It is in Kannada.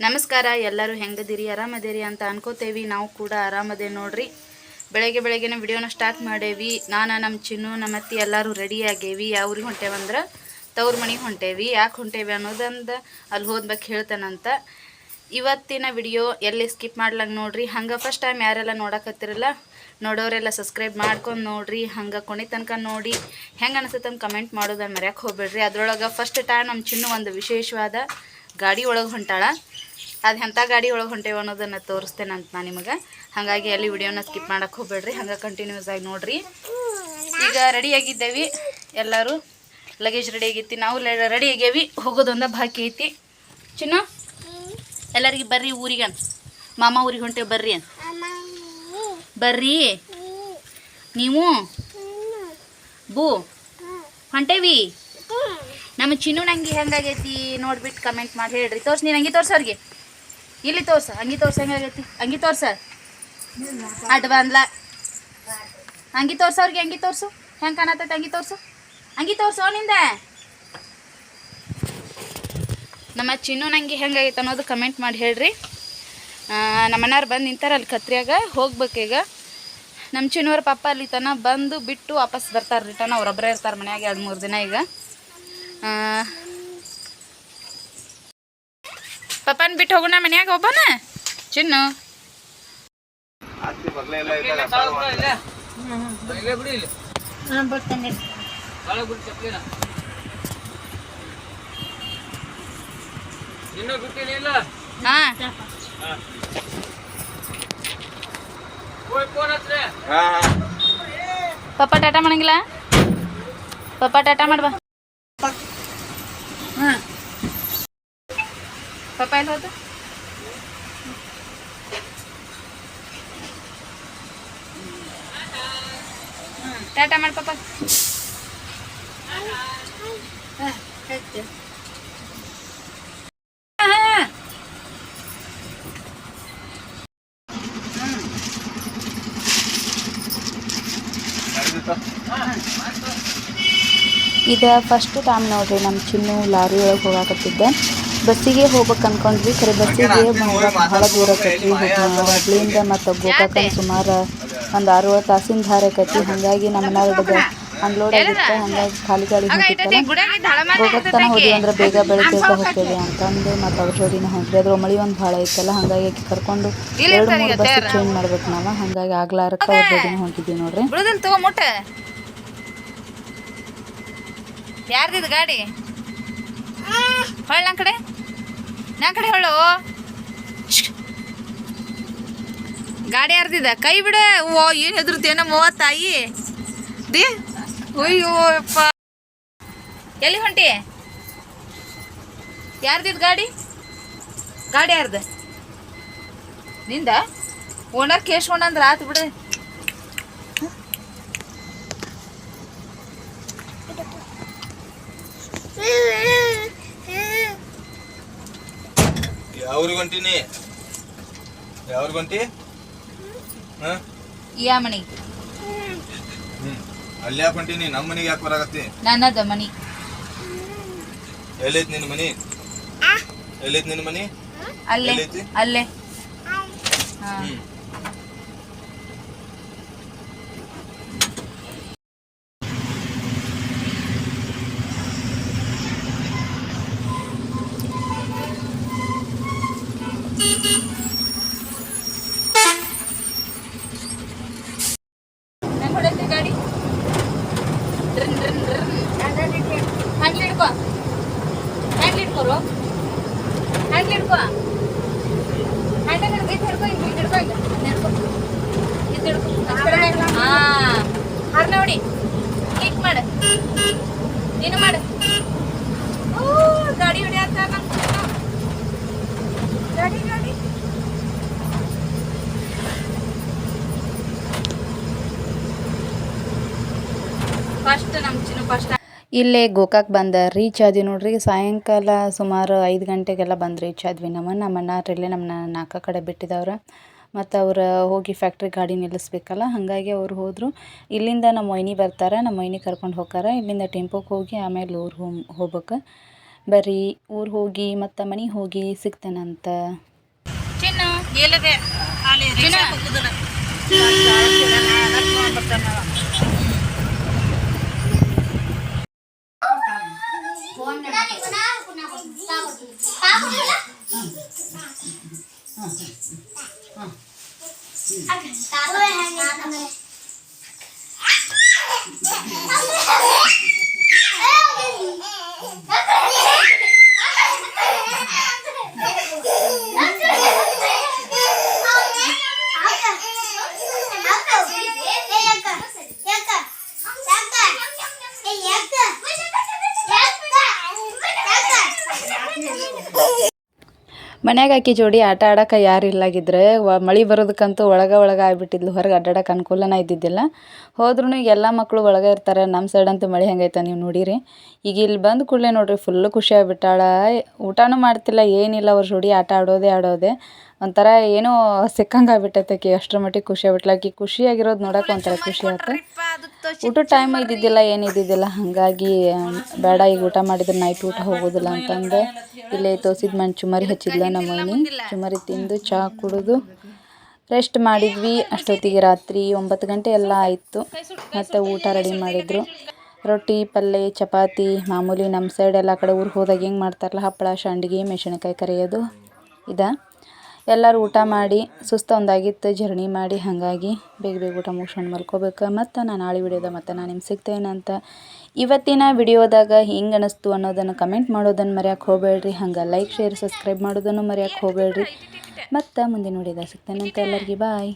ನಮಸ್ಕಾರ, ಎಲ್ಲರೂ ಹೆಂಗದಿರಿ, ಆರಾಮದಿರಿ ಅಂತ ಅನ್ಕೋತೇವಿ. ನಾವು ಕೂಡ ಆರಾಮದೇ ನೋಡ್ರಿ. ಬೆಳಗ್ಗೆ ಬೆಳಗ್ಗೆನ ವಿಡಿಯೋನ ಸ್ಟಾರ್ಟ್ ಮಾಡೇವಿ. ನಾನು ನಮ್ಮ ಚಿನ್ನು, ನಮ್ಮ ಅತ್ತಿ ಎಲ್ಲರೂ ರೆಡಿ ಆಗೇವಿ. ಯಾವ ಊರಿಗೆ ಹೊಂಟೇವಂದ್ರೆ ತವ್ರ ಮನೆಗೆ ಹೊಂಟೇವಿ. ಯಾಕೆ ಹೊಂಟೇವಿ ಅನ್ನೋದಂದು ಅಲ್ಲಿ ಹೋದ್ಬೇಕು ಹೇಳ್ತಾನಂತ ಇವತ್ತಿನ ವಿಡಿಯೋ ಎಲ್ಲಿ ಸ್ಕಿಪ್ ಮಾಡ್ಲಂಗೆ ನೋಡ್ರಿ. ಹಂಗೆ ಫಸ್ಟ್ ಟೈಮ್ ಯಾರೆಲ್ಲ ನೋಡಕತ್ತಿರಲ್ಲ ನೋಡೋರೆಲ್ಲ ಸಬ್ಸ್ಕ್ರೈಬ್ ಮಾಡ್ಕೊಂಡು ನೋಡ್ರಿ. ಹಂಗೆ ಕೊನೆ ತನಕ ನೋಡಿ. ಹೆಂಗೆ ಅನಿಸುತ್ತೆ ಅಂತ ಕಮೆಂಟ್ ಮಾಡೋದನ್ನ ಮರ್ಯಾಕೆ ಹೋಗ್ಬೇಡ್ರಿ. ಅದ್ರೊಳಗೆ ಫಸ್ಟ್ ಟೈಮ್ ನಮ್ಮ ಚಿನ್ನು ಒಂದು ವಿಶೇಷವಾದ ಗಾಡಿ ಒಳಗೆ ಹೊಂಟಾಳ. ಅದು ಎಂಥ ಗಾಡಿ ಒಳಗೆ ಹೊಂಟೇವೆ ಅನ್ನೋದನ್ನು ತೋರಿಸ್ತೇನೆ ಅಂತ ನಾನು ನಿಮಗೆ. ಹಾಗಾಗಿ ಅಲ್ಲಿ ವಿಡಿಯೋನ ಸ್ಕಿಪ್ ಮಾಡೋಕ್ಕೆ ಹೋಗ್ಬೇಡ್ರಿ. ಹಂಗೆ ಕಂಟಿನ್ಯೂಸ್ ಆಗಿ ನೋಡ್ರಿ. ಈಗ ರೆಡಿ ಆಗಿದ್ದೇವೆ. ಎಲ್ಲರೂ ಲಗೇಜ್ ರೆಡಿ ಆಗೈತಿ. ನಾವು ರೆಡಿ ಆಗ್ಯಾವಿ ಹೋಗೋದೊಂದ ಬಾಕಿ ಐತಿ. ಚಿನ್ನು? ಎಲ್ಲರಿಗೆ ಬರ್ರಿ ಊರಿಗೆ ಅಂತ. ಮಾಮ ಊರಿಗೆ ಹೊಂಟೇವಿ ಬರ್ರಿ ಅಂತ. ಬರ್ರಿ. ನೀವು? ಬೂ? ಹೊಂಟೇವಿ? ನಮ್ಮ ಚಿನ್ನು ನಂಗೆ ಹೆಂಗಾಗೈತಿ ನೋಡ್ಬಿಟ್ಟು ಕಮೆಂಟ್ ಮಾಡಿ ಹೇಳ್ರಿ. ತೋರ್ಸಿ ನೀನು, ಹಂಗೆ ತೋರ್ಸ ಅವ್ರಿಗೆ. ಇಲ್ಲಿ ತೋರ್ಸ, ಹಂಗೆ ತೋರ್ಸ ಹೆಂಗಾಗೈತಿ. ಹಂಗೆ ತೋರ್ಸ. ಅಡ್ ಬಂದ್ಲ ಹಂಗೆ ತೋರ್ಸ ಅವ್ರಿಗೆ, ಹಂಗೆ ತೋರ್ಸು. ಹೆಂಗೆ ಕಾಣತೈತೆ ಹಂಗೆ ತೋರ್ಸು. ಹಂಗೆ ತೋರ್ಸು ನಿಂದ. ನಮ್ಮ ಚಿನ್ನು ನಂಗೆ ಹೆಂಗಾಗೈತೆ ಅನ್ನೋದು ಕಮೆಂಟ್ ಮಾಡಿ ಹೇಳ್ರಿ. ನಮ್ಮ ಅಣ್ಣಾರು ಬಂದು ನಿಂತಾರೆ ಅಲ್ಲಿ ಕತ್ರಿಯಾಗ ಹೋಗ್ಬೇಕೀಗ ನಮ್ಮ ಚಿನ್ನವ್ರ ಪಾಪ ಅಲ್ಲಿ ತನ ಬಂದು ಬಿಟ್ಟು ವಾಪಸ್ ಬರ್ತಾರೆ ರಿಟರ್ನ್ ಅವ್ರೊಬ್ಬರೇ ಇರ್ತಾರೆ ಮನೆಯಾಗೆ ಎರಡು ಮೂರು ದಿನ ಈಗ. ಪಪ್ಪನ ಬಿಟ್ಟು ಹೋಗೋಣ ಮನೆಯಾಗ ಒಬ್ಬನ? ಚಿನ್ನು. ಹಾಂ. ಪಪ್ಪ ಟಾಟಾ ಮಾಡಂಗಿಲ್ಲ? ಪಪ್ಪ ಟಾಟಾ ಮಾಡ್ಬಾ ಹಾಂ. ಪಪ್ಪ ಎಲ್ಲ ಹೋದ ಟಾಟಾ ಮಾಡಿ ಪಪ್ಪ. ಹಾ, ಹಾ. ಇದು ಫಸ್ಟ್ ಟೈಮ್ ನೋಡ್ರಿ ನಮ್ಮ ಚಿನ್ನು ಲಾರಿ ಒಳಗೆ ಹೋಗಾಕತ್ತಿದ್ದೆ. ಬಸ್ಸಿಗೆ ಹೋಗ್ಬೇಕು ಅನ್ಕೊಂಡ್ವಿ. ಖರೆ ಬಸ್ಸಿಗೆ ಬಹಳ ದೂರ ಆಕೈತಿ ಹುಬ್ಳಿಯಿಂದ ಮತ್ತು ಗೋಕಾಕ ಸುಮಾರು ಒಂದು ಆರು ಏಳು ತಾಸಿನ ದಾರ ಆಕೈತಿ ಹಾಗಾಗಿ ನಮ್ಮ ಮನೆಯೊಳಗೆ ಅನ್ಲೋಡ್ ಆಗಿತ್ತು. ಹಂಗಾಗಿ ಖಾಲಿ ಗಾಡಿ ಹೊಂಟಿತ್ತಲ್ಲ. ಗೋಕಾಕ್ ತನ ಹೋದ್ವಿ ಅಂದ್ರೆ ಬೇಗ ಬೆಳಗ್ಗೆ ಹೋಗ್ತೇವೆ ಅಂತಂದು ಮತ್ತು ಅವ್ರ ಜೋಡಿನ ಹೊಂಟ್ರಿ ಅದ್ರ ಮಳಿ ಒಂದು ಭಾಳ ಐತಲ್ಲ. ಹಾಗಾಗಿ ಆಕಿ ಕರ್ಕೊಂಡು ಎರಡು ಮೂರು ಬಸ್ ಚೇಂಜ್ ಮಾಡ್ಬೇಕು ನಾವು. ಹಾಗಾಗಿ ಆಗ್ಲಾರಕ್ಕೆ ಅವ್ರ ಜೋಡಿನ ಹೊಂಟಿದ್ವಿ ನೋಡ್ರಿ. ಯಾರ್ದಿದ್ ಗಾಡಿ? ಹೊಳ್ ನನ್ ಕಡೆ. ನನ್ ಕಡೆ ಹೊಳು ಗಾಡಿ ಯಾರ್ದಿದ? ಕೈ ಬಿಡ. ಓ ಏನ್ ಹೆದರ್ತೀಯನ ಮೂವತ್ತಾಯಿ. ದಿ. ಅಯ್ಯೋ ಅಪ್ಪ ಎಲ್ಲಿ ಹೊಂಟಿ? ಯಾರ್ದಿದ್ ಗಾಡಿ? ಗಾಡಿ ಯಾರ್ದ? ನಿಂದ? ಓನರ್ ಅಂದ್ರೆ ಆತು ಬಿಡು. ಯಾವ್ರಿಗೆ ಹೊಂಟಿನಿ ಯಾವ್ರಿಗೆ ಹೊಂಟಿ ಹಾ? ಯಾ ಮನಿ ಹ್ಮ್. ಅಲ್ಲಿ ಯಾಕೆ ಹೊಂಟಿನಿ? ನಮ್ಮ ಮನಿಗೆ ಯಾಕೆ ಬರಾಕತ್ತಿ? ನನ್ನದ ಮನಿ. ಎಲ್ಲೈತಿ ನಿನ್ನ ಮನಿ? ಎಲ್ಲೈತಿ ನಿನ್ನ ಮನಿ? ಅಲ್ಲೇ ಎಲ್ಲೈತಿ? ಅಲ್ಲೇ. ಹಾ. ಹ್ಮ್ ಹೊಡಿ ಕ್ಲಿಕ್ ಮಾಡು ನೀನು ಮಾಡು ಓ ಗಾಡಿ ಹೊಡಿಯತ್ತ ನಂಗೆ ಗಾಡಿ ಗಾಡಿ ಫಸ್ಟ್ ನಮ್ಮ ಚಿನ್ನು ಫಸ್ಟ್ ಇಲ್ಲೇ ಗೋಕಾಕ್ ಬಂದ ರೀಚ್ ಆದ್ವಿ ನೋಡ್ರಿ. ಸಾಯಂಕಾಲ ಸುಮಾರು ಐದು ಗಂಟೆಗೆಲ್ಲ ಬಂದು ರೀಚ್ ಆದ್ವಿ ನಮ್ಮ ನಮ್ಮ ಅಣ್ಣಾರಿಲ್ಲೇ ನಮ್ಮನ್ನ ನಾಲ್ಕು ಕಡೆ ಬಿಟ್ಟಿದವ್ರ. ಮತ್ತು ಅವ್ರು ಹೋಗಿ ಫ್ಯಾಕ್ಟ್ರಿ ಗಾಡಿ ನಿಲ್ಲಿಸ್ಬೇಕಲ್ಲ ಹಾಗಾಗಿ ಅವ್ರು ಹೋದರು. ಇಲ್ಲಿಂದ ನಮ್ಮ ಮೊಯ್ನಿ ಬರ್ತಾರೆ ನಮ್ಮ ಮೊಯ್ನಿ ಕರ್ಕೊಂಡು ಹೋಗಾರ ಇಲ್ಲಿಂದ ಟೆಂಪೋಗೆ ಹೋಗಿ ಆಮೇಲೆ ಊರು ಹೋಮ್ ಹೋಗ್ಬೇಕು. ಬರ್ರಿ ಊರು ಹೋಗಿ ಮತ್ತು ಮನೆಗೆ ಹೋಗಿ ಸಿಗ್ತೇನಂತ. ಚಿನ್ನ ಎಲ್ಲಿದೆ ಚಿನ್ನ ಮನ್ಯಾಗ ಆಕಿ ಜೋಡಿ ಆಟ ಆಡಕ್ಕೆ ಯಾರು ಇಲ್ಲಾಗಿದ್ರೆ ವ ಮಳೆ ಬರೋದಕ್ಕಂತೂ ಒಳಗೆ ಒಳಗೆ ಆಗಿಬಿಟ್ಟಿದ್ಲು, ಹೊರಗೆ ಅಡ್ಡಾಡಕ್ಕೆ ಅನುಕೂಲನ ಇದ್ದಿದ್ದಿಲ್ಲ. ಹೋದ್ರೂ ಈಗ ಎಲ್ಲ ಮಕ್ಕಳು ಒಳಗೆ ಇರ್ತಾರೆ ನಮ್ಮ ಸೈಡ್ ಅಂತೂ ಮಳೆ ಹೆಂಗೈತೆ ನೀವು ನೋಡಿರಿ. ಈಗ ಇಲ್ಲಿ ಬಂದ ಕೂಡಲೇ ನೋಡ್ರಿ ಫುಲ್ಲು ಖುಷಿ ಆಗ್ಬಿಟ್ಟಾಳ. ಊಟನೂ ಮಾಡ್ತಿಲ್ಲ, ಏನಿಲ್ಲ, ಅವ್ರ ಜೋಡಿ ಆಟ ಆಡೋದೇ ಆಡೋದೇ. ಒಂಥರ ಏನೋ ಸಿಕ್ಕಂಗೆ ಆಗ್ಬಿಟ್ಟೈತೆ ಆಕಿ ಅಷ್ಟರ ಮಟ್ಟಿಗೆ ಖುಷಿ ಆಗ್ಬಿಟ್ಲ. ಆಕಿ ಖುಷಿಯಾಗಿರೋದು ನೋಡೋಕೆ ಒಂಥರ ಖುಷಿ ಆಯ್ತು ಊಟದ ಟೈಮ್ ಇದ್ದಿದ್ದಿಲ್ಲ ಏನಿದ್ದಿದ್ದಿಲ್ಲ ಹಾಗಾಗಿ ಬೇಡ, ಈಗ ಊಟ ಮಾಡಿದ್ರೆ ನೈಟ್ ಊಟ ಹೋಗೋದಿಲ್ಲ ಅಂತಂದು. ಇಲ್ಲೇ ತೋಸಿದ ಮಣ್ಣು ಚುಮರಿ ಹಚ್ಚಿದ್ಲ ನಮ್ಮ ಮನೆ ಚುಮರಿ ತಿಂದು ಚಹಾ ಕುಡಿದು ರೆಸ್ಟ್ ಮಾಡಿದ್ವಿ. ಅಷ್ಟೊತ್ತಿಗೆ ರಾತ್ರಿ ಒಂಬತ್ತು ಗಂಟೆ ಎಲ್ಲ ಆಯಿತು. ಮತ್ತು ಊಟ ರೆಡಿ ಮಾಡಿದರು. ರೊಟ್ಟಿ ಪಲ್ಯ ಚಪಾತಿ, ಮಾಮೂಲಿ ನಮ್ಮ ಸೈಡ್ ಎಲ್ಲ ಕಡೆ ಊರಿಗೆ ಹೋದಾಗ ಹೆಂಗೆ ಮಾಡ್ತಾರಲ್ಲ, ಹಪ್ಪಳ ಸಂಡಿಗೆ ಮೆಣಸಿನ್ಕಾಯಿ ಕರಿಯೋದು. ಇದೆ? ಎಲ್ಲರೂ ಊಟ ಮಾಡಿ, ಸುಸ್ತು ಒಂದಾಗಿತ್ತು, ಜರ್ನಿ ಮಾಡಿ, ಹಾಗಾಗಿ ಬೇಗ ಬೇಗ ಊಟ ಮುಗಿಸ್ಕೊಂಡು ಮಲ್ಕೋಬೇಕು. ಮತ್ತು ನಾನು ನಾಳೆ ವಿಡಿಯೋದ ಮತ್ತು ನಾನು ನಿಮ್ಗೆ ಸಿಗ್ತೇನಂತ ಇವತ್ತಿನ ವಿಡಿಯೋದಾಗ ಹಿಂಗೆ ಅನಿಸ್ತು ಅನ್ನೋದನ್ನು ಕಮೆಂಟ್ ಮಾಡೋದನ್ನು ಮರೆಯೋಕೆ ಹೋಗಬೇಡ್ರಿ. ಹಂಗೆ ಲೈಕ್ ಶೇರ್ ಸಬ್ಸ್ಕ್ರೈಬ್ ಮಾಡೋದನ್ನು ಮರೆಯೋಕೆ ಹೋಗಬೇಡ್ರಿ. ಮತ್ತು ಮುಂದಿನ ವಿಡಿಯೋದಾಗ ಅಂತ ಎಲ್ಲರಿಗೆ ಬಾಯ್